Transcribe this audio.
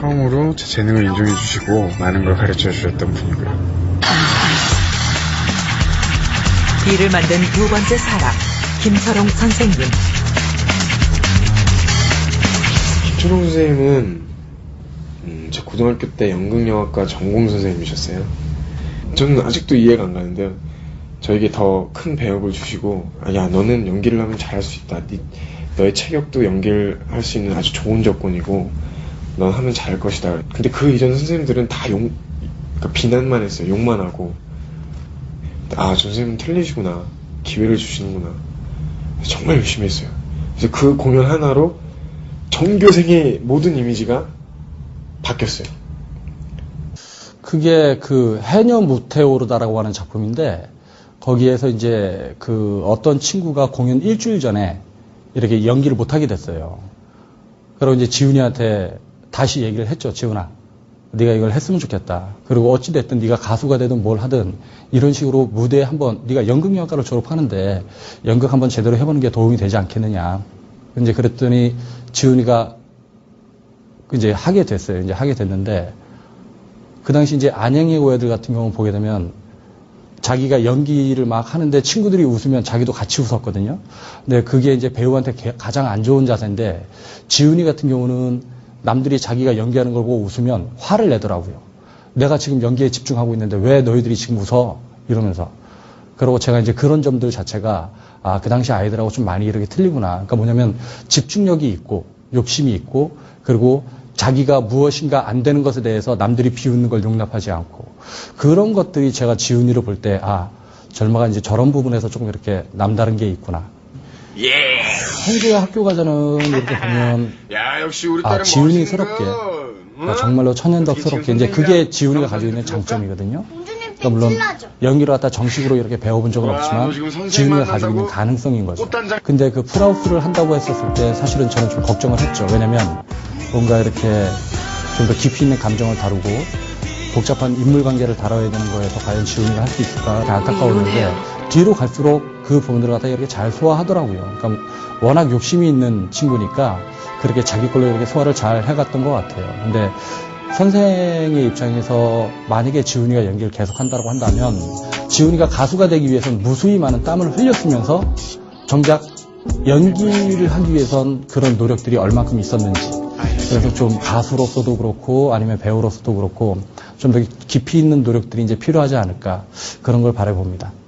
처음으로 제 재능을 인정해 주시고 많은 걸 가르쳐 주셨던 분이고요. 비를 만든 두 번째 사람, 김철웅 선생님. 김철웅 선생님은 음, 제 고등학교 때 연극영화과 전공 선생님이셨어요. 저는 아직도 이해가 안 가는데요. 저에게 더 큰 배역을 주시고 아, 야 너는 연기를 하면 잘할 수 있다. 네- 너의 체격도 연기를 할 수 있는 아주 좋은 조건이고 넌 하면 잘할 것이다. 근데 그 이전 선생님들은 다 욕, 그러니까 비난만 했어요. 욕만 하고 아, 저 선생님 틀리시구나. 기회를 주시는구나. 정말 열심히 했어요. 그래서 그 공연 하나로 전교생의 모든 이미지가 바뀌었어요. 그게 그 해녀 무테오르다라고 하는 작품인데 거기에서 이제 그 어떤 친구가 공연 일주일 전에 이렇게 연기를 못하게 됐어요. 그리고 이제 지훈이한테 다시 얘기를 했죠. 지훈아, 네가 이걸 했으면 좋겠다. 그리고 어찌 됐든 네가 가수가 되든 뭘 하든 이런 식으로 무대에 한번 네가 연극영화과를 졸업하는데 연극 한번 제대로 해보는 게 도움이 되지 않겠느냐. 이제 그랬더니 지훈이가 이제 하게 됐어요. 이제 하게 됐는데 그 당시 이제 안양의 고애들 같은 경우 보게 되면 자기가 연기를 막 하는데 친구들이 웃으면 자기도 같이 웃었거든요. 근데 그게 이제 배우한테 개- 가장 안 좋은 자세인데 지훈이 같은 경우는 남들이 자기가 연기하는 걸 보고 웃으면 화를 내더라고요. 내가 지금 연기에 집중하고 있는데 왜 너희들이 지금 웃어? 이러면서. 그리고 제가 이제 그런 점들 자체가 아, 그 당시 아이들하고 좀 많이 이렇게 틀리구나. 그러니까 뭐냐면 집중력이 있고 욕심이 있고 그리고 자기가 무엇인가 안 되는 것에 대해서 남들이 비웃는 걸 용납하지 않고 그런 것들이 제가 지훈이를 볼 때 아, 젊어가 이제 저런 부분에서 조금 이렇게 남다른 게 있구나. 예. 평소에 학교 가서는 이렇게 보면 야 역시 우리 아, 딸은 지훈이스럽게 멋있는 그러니까 정말로 천연덕스럽게 이제 그게 지훈이가 가지고 있는 장점이거든요. 그러니까 물론? 연기를 갖다 정식으로 이렇게 배워본 적은 와, 없지만 지훈이가 가지고 있는 가능성인 거죠. 근데 그 프라우스를 한다고 했었을 때 사실은 저는 좀 걱정을 했죠. 왜냐면 뭔가 이렇게 좀 더 깊이 있는 감정을 다루고 복잡한 인물 관계를 다뤄야 되는 거에서 과연 지훈이가 할 수 있을까 안타까웠는데 뒤로 갈수록 그 부분들을 갖다 이렇게 잘 소화하더라고요. 그러니까 워낙 욕심이 있는 친구니까 그렇게 자기 걸로 이렇게 소화를 잘 해갔던 것 같아요. 근데 선생의 입장에서 만약에 지훈이가 연기를 계속 한다고 한다면 지훈이가 가수가 되기 위해서는 무수히 많은 땀을 흘렸으면서 정작 연기를 하기 위해선 그런 노력들이 얼만큼 있었는지 그래서 좀 가수로서도 그렇고 아니면 배우로서도 그렇고 좀 더 깊이 있는 노력들이 이제 필요하지 않을까 그런 걸 바라봅니다.